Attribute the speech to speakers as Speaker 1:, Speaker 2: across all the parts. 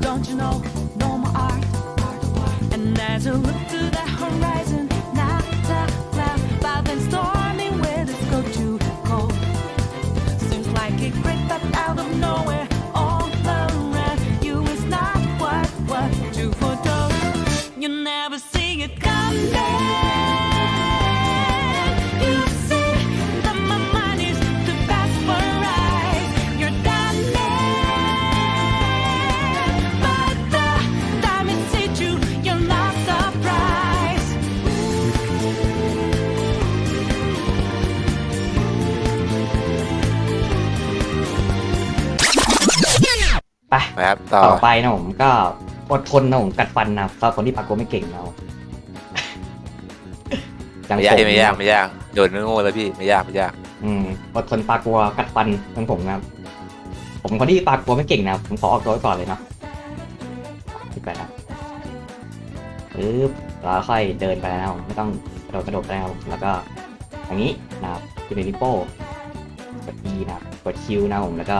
Speaker 1: Don't you know? No more art. And as you look to the horizon,
Speaker 2: ไป
Speaker 3: ไปครับต่อ
Speaker 2: ต่อไปนะผมก็อดทนนะผมกัดฟันนะสำหรับคนที่ปากโกไม่เก่งเราอย่าง
Speaker 3: ไม่ยาก
Speaker 2: ผม
Speaker 3: ไม่ยากไม่ยากโดนโง่แล้วพี่ไม่ยากไม่ยาก
Speaker 2: อืมอดทนปลากลัวกัดฟันเหมือนผมนะครับ ผมคนที่ปลากลัวไม่เก่งนะครับผมขอออกตัวไว้ก่อนเลยเนาะปิดไปนะปึ๊บแล้วค่อยเดินไปแล้วไม่ต้องกระโดดกระโดดไปแล้วแล้วก็อย่างนี้นะครับคือในนิโป้กด E นะครับกดคิวนะผมแล้วก็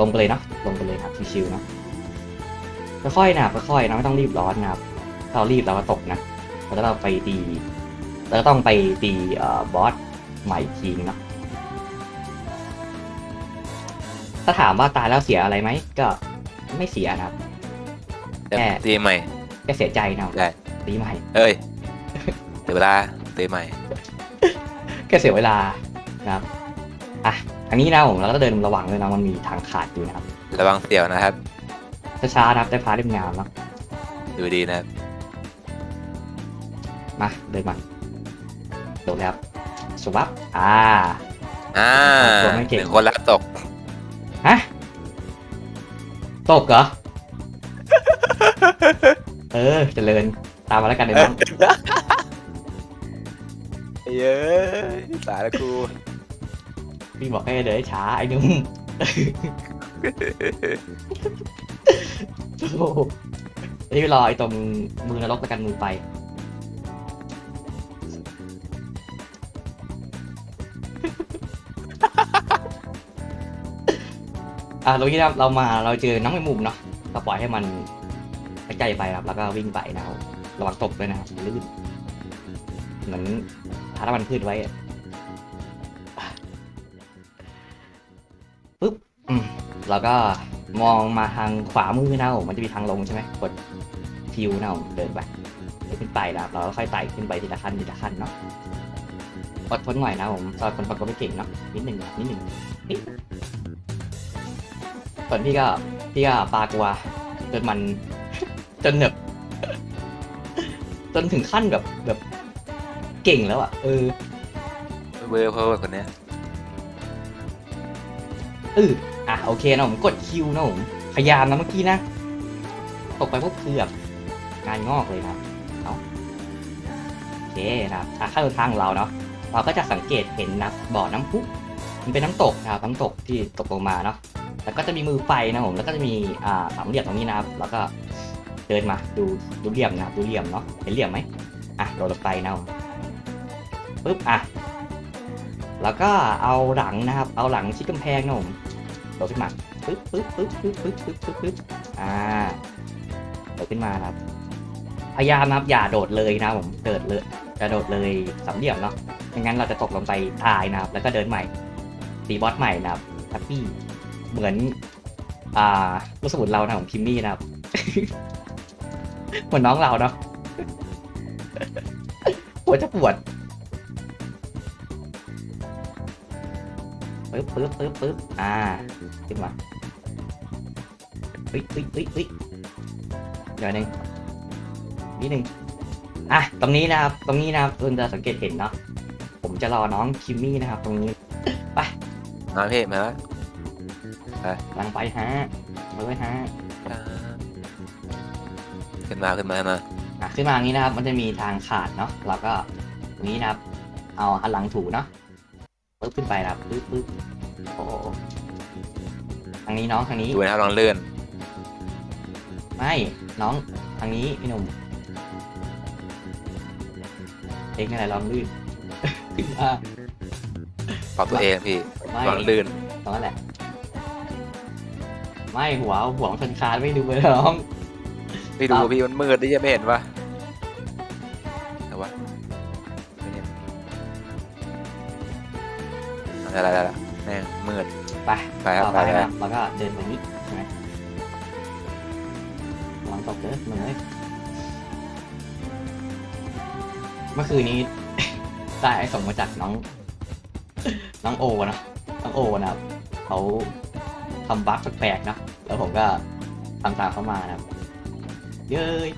Speaker 2: ลงไปเลยเนาะลงไปเลยครับชิวๆเนาะค่อยๆนะครับค่อยๆนะไม่ต้องรีบร้อนนะครับถ้าเรารีบเราก็ตกนะแล้วก็เราไปตีแล้วก็ต้องไปตีเอ่อบอสใหม่อีกทีนึงเนาะถ้าถามว่าตายแล้วเสียอะไรไหมก็ไม่เสียนะครับ
Speaker 3: แต่
Speaker 2: แน่
Speaker 3: ตีใหม่
Speaker 2: แค่เสียใจนะครับ
Speaker 3: ได้
Speaker 2: ตีใหม่
Speaker 3: เอ้ยเดี๋ยวเวลาตีใหม่
Speaker 2: แค่เสียเวลานะครับอะ อันนี้นะผมเราก็เดินระวังเลยนะมันมีทางขาดอยู่นะครับ
Speaker 3: ระวังเสี่ยวนะครับ
Speaker 2: ช้าๆนะครับได้พาเล่มงามเนาะ
Speaker 3: ดูดีนะครับ
Speaker 2: มาเดินมาโดดเลยครับสวับอ่า
Speaker 3: อ่า
Speaker 2: ตัวไม่เก่ง
Speaker 3: หนึ่งคนละตก
Speaker 2: ฮะตกเหรอ เออเจริญตามมาแล้วกันเดี๋ยวน้อง
Speaker 3: เย้ยสายละกู
Speaker 2: พี่บอกให้เดินช้าไอ้นุ่มโอ้โหนี่รอไอ้ตรงมือนรกแล้วกันมือไป อะตรงนี้เรามาเราเจอน้องแมงมุมเนาะก็ปล่อยให้มันใกล้ๆไปครับแล้วก็วิ่งไปนะครับระวังตกด้วยนะครับลื่นเหมือนทาน้ำมันพืชไว้ ปุ๊บอืมแล้วก็มองมาทางขวามือนะผมมันจะมีทางลงใช่ไหมกดทิวนะผมเดินไปเดินขึ้นไปนะครับเราก็ค่อยไต่ขึ้นไปทีละขั้นทีละขั้นเนาะอดทนหน่อยนะผมสำหรับคนประกอบไม่เก่งเนาะนิดหนึ่งนิดหนึ่งนิดส่วนพี่ก็พี่ก็ปลากลัวจนมันจนแบบจนถึงขั้นแบบแบบเก่งแล้วอะเออ
Speaker 3: เบอร์เพอร์คนเนี้ย
Speaker 2: เอออะโอเคนะผมกดคิวนะผมพยายามนะเมื่อกี้นะตกไปพวกเกือบงานงอกเลยนะเอาโอเคนะครับอะขั้นทางของเราเนาะเราก็จะสังเกตเห็นนะบ่อน้ำพุมันเป็นน้ำตกนะครับน้ำตกที่ตกลงมาเนาะแล้วก็จะมีมือไฟนะผมแล้วก็จะมีอ่าสามเหลี่ยมตรงนี้นะครับ แล้วก็เดินมาดูดูเหลี่ยมนะครับดูเหลี่ยมเนาะเห็นเหลี่ยมไหมอะโดดลงไปนะปึ๊บอะ แล้วก็เอาหลังนะครับ เอาหลังชิดกำแพงนะผมโดดขึ้นมาปึ๊บปึ๊บปึ๊บปึ๊บปึ๊บปึ๊บปึ๊บปึ๊บอ่าโดดขึ้นมาครับ พยายามนะครับอย่าโดดเลยนะผมเดิดเลยจะโดดเลยสามเหลี่ยมเนาะไม่งั้นเราจะตกลงไปตายนะครับ แล้วก็เดินใหม่ตีบอสใหม่นะครับแฮปปี้เหมือน อ่าลูกสมุนเรานะของพิมมี่นะครับเหมือนน้องเราเนาะปวดจะปวด ปึ๊บปึ๊บปึ๊บปึ๊บอ่าขึ้นมาเฮ้ยเฮ้ยเฮ้ยเฮ้ยเดี๋ยวหนึงนิดนึงอะตรงนี้นะครับ ตรงนี้นะครับคุณจะสังเกตเห็นเนาะผมจะรอน้องคิมมี่นะครับ ตรงนี้
Speaker 3: มาพี่มาแล้ว
Speaker 2: กำลังไปฮะไปไว้ฮะ
Speaker 3: อ่าขึ้นมาขึ้นมาขึ้นมา
Speaker 2: อะขึ้นมาอย่างนี้นะครับ มันจะมีทางขาดเนาะเราก็ตรงนี้นะครับ เอาหันหลังถูเนาะ ปึ๊บขึ้นไปนะครับปึ๊บปึ๊บโอ้โหทางนี้น้องทางนี้
Speaker 3: ดูนะครับลองเลื่อน
Speaker 2: ไม่ น้องทางนี้พี่หนุ่มเองอะไรลองลื่นขึ้นมา
Speaker 3: ปรับตัวเองพี่
Speaker 2: ไม่
Speaker 3: ก่อนลื่น
Speaker 2: ตรงนั้นแหละ ไม่หัวหัวมันชนคานไม่ดูเลยน้อง
Speaker 3: พี่ดู
Speaker 2: ครับ
Speaker 3: พี่มันมืดดิยังไม่เห็นปะแต่ว่า อะไรอะไรแม่งมืด
Speaker 2: ไป
Speaker 3: ไปครับ
Speaker 2: ต่อ
Speaker 3: ไป
Speaker 2: ไป
Speaker 3: ครั
Speaker 2: นะ
Speaker 3: บ
Speaker 2: แล้วก็เดินไปนี้ใช่ไหมวางตกเด้อมึงเอ้ยเมื่อคืนนี้ ได้ไอ้ส่งมาจากน้อง น้องโอนะน้องโอนะครับเขาทำบั๊กแปลกๆนะแล้วผมก็ทำตามเขามานะครับ เย้ย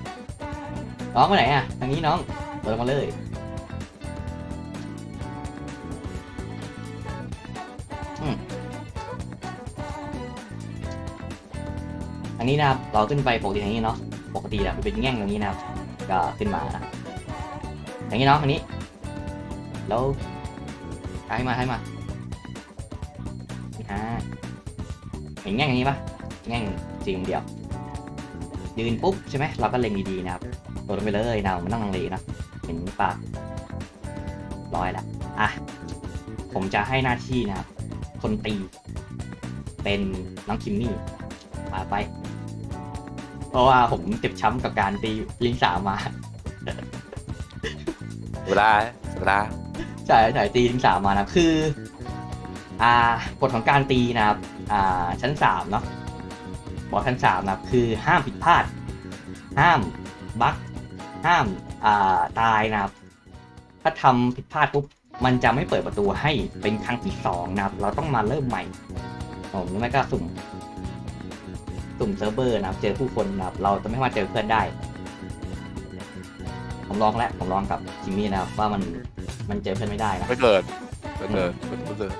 Speaker 2: น้องไปไหนอะทางนี้น้องเดินมาเลย นนี้นะครับเราขึ้นไปปกติอย่างนี้เนาะปกติแบบเป็นแง่งอย่างนี้นะครับ ก็ขึ้นมานะอย่างนี้เนาะอันนี้ แล้วให้มาให้มาอ่าเห็นแง่งอย่างนี้ปะแง่งจริงเดียว ยืนปุ๊บใช่ไหมเราก็เล็งดีๆนะครับโดดลงไปเลยนะมันต้องลังเลนะเห็นปะร้อยละอะผมจะให้หน้าที่นะครับคนตี เป็นน้องคิมมี่มาไป ราะว่าผมเจ็บช้ำกับการตีลิงสามมา
Speaker 3: เวลาเวลา
Speaker 2: ใช่ใช่ตีลิงสามมานะครับคือ อ่ากฎของการตีนะครับอ่าชั้นสามเนาะบอกชั้นสามนะครับคือห้ามผิดพลาด ห้ามบั๊กห้ามอ่าตายนะครับ ถ้าทำผิดพลาดปุ๊บมันจะไม่เปิดประตูให้เป็นครั้งที่สองนะครับ เราต้องมาเริ่มใหม่ผมไม่ก็สุ่ม สุ่มเซิร์ฟเวอร์นะครับเจอผู้คนนะครับเราจะไม่มาเจอเพื่อนได้ ผมลองแล้วผมลองกับจิมมี่นะครับว่ามันมันเจอเพื่อนไม่ได้นะ
Speaker 3: ไม่เกิดไม่เกิดไม่เกิด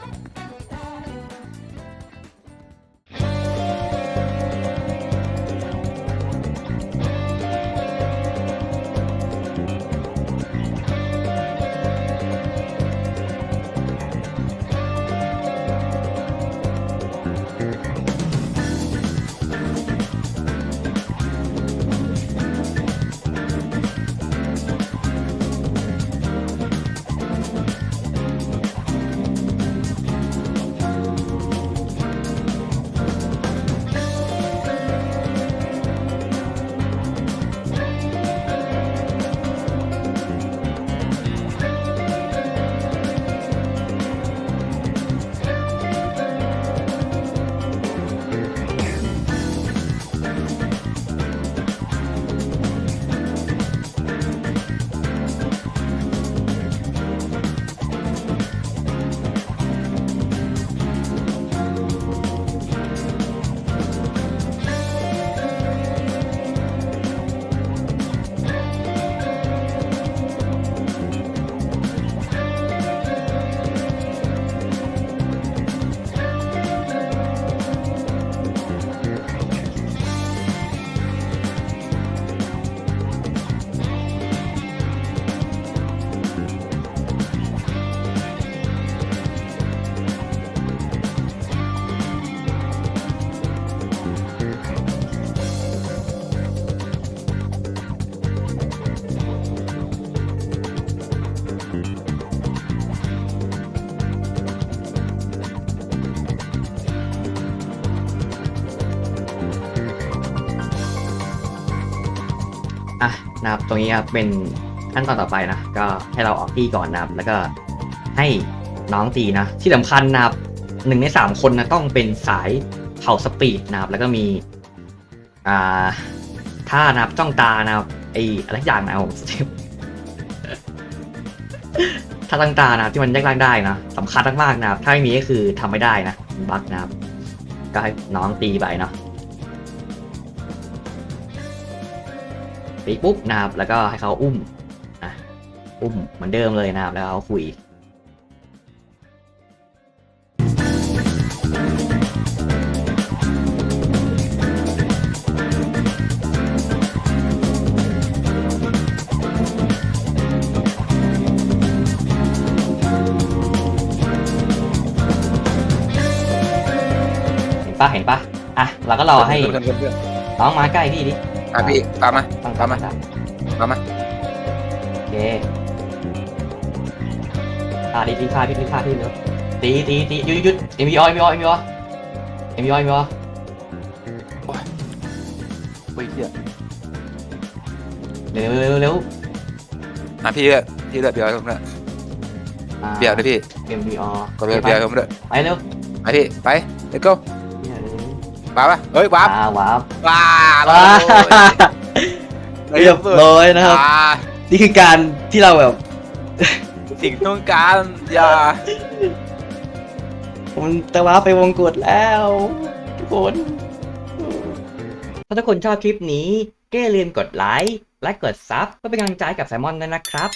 Speaker 2: นะครับ ตรงนี้ครับเป็นขั้นตอนต่อไปนะ ก็ให้เราออกตีก่อนนะครับ แล้วก็ให้น้องตีนะ ที่สำคัญนะครับหนึ่งในสามคนนะต้องเป็นสายเผาสปีดนะครับ แล้วก็มีอ่าท่านะครับจ้องตานะครับไออะไรอย่างนะผมถ้าตั้งตานะครับที่มันแยกร่างได้นะสำคัญมากๆนะครับ ถ้าไม่มีก็คือทำไม่ได้นะบั๊กนะครับ ก็ให้น้องตีไปเนาะ ตีปุ๊บนะครับแล้วก็ให้เขาอุ้มนะอุ้มเหมือนเดิมเลยนะครับ แล้วเขาคุยเห็นปะเห็นปะอะเราก็รอให้
Speaker 3: เพื่อนเพื่อนเพื่อน
Speaker 2: น้องมาใกล้พี่ดิ
Speaker 3: อะพี่ตามมา
Speaker 2: ตั้ง
Speaker 3: ตามมา
Speaker 2: ตั้ง
Speaker 3: ตามมา
Speaker 2: โอเคอ่าดิพี่พาพี่พี่พาพี่เร็วตีตีตีหยุดหยุดเอ็มบีอเอ็มบีอเอ็มบีอเอ็มบีอเอ็มบีอ
Speaker 3: อุ้ยเหี้ย
Speaker 2: เร็วเร็วเร็วเร็ว
Speaker 3: อะพี่เลือกพี่เลือกเบียร์ผมเลือกเบียร์เลยพี่
Speaker 2: เอ็มบีอ
Speaker 3: ก็เลือกเบียร์ผมเลือก
Speaker 2: ไปเร็ว
Speaker 3: ไปพี่ไป let's go
Speaker 2: เนี่ยเร็ ว
Speaker 3: ว้าปะเฮ้ยว้าบ
Speaker 2: อ่าว้าว
Speaker 3: ว้า
Speaker 2: ว้า
Speaker 3: เรี
Speaker 2: เรี
Speaker 3: ย
Speaker 2: ย
Speaker 3: บบร้
Speaker 2: ร้
Speaker 3: อย
Speaker 2: อยนะครับ
Speaker 3: อ่า
Speaker 2: นี่คือการที่เราแบบ
Speaker 3: สิ่งต้องการอย่า
Speaker 2: มันจะว้าไปวงกดแล้วทุกคนถ้าทุกคนชอบคลิปนี้ก็อย่าลืมกดไลค์และกดซับเพื่อเป็นกำลังใจให้กับแซมมอนด้วยนะครับ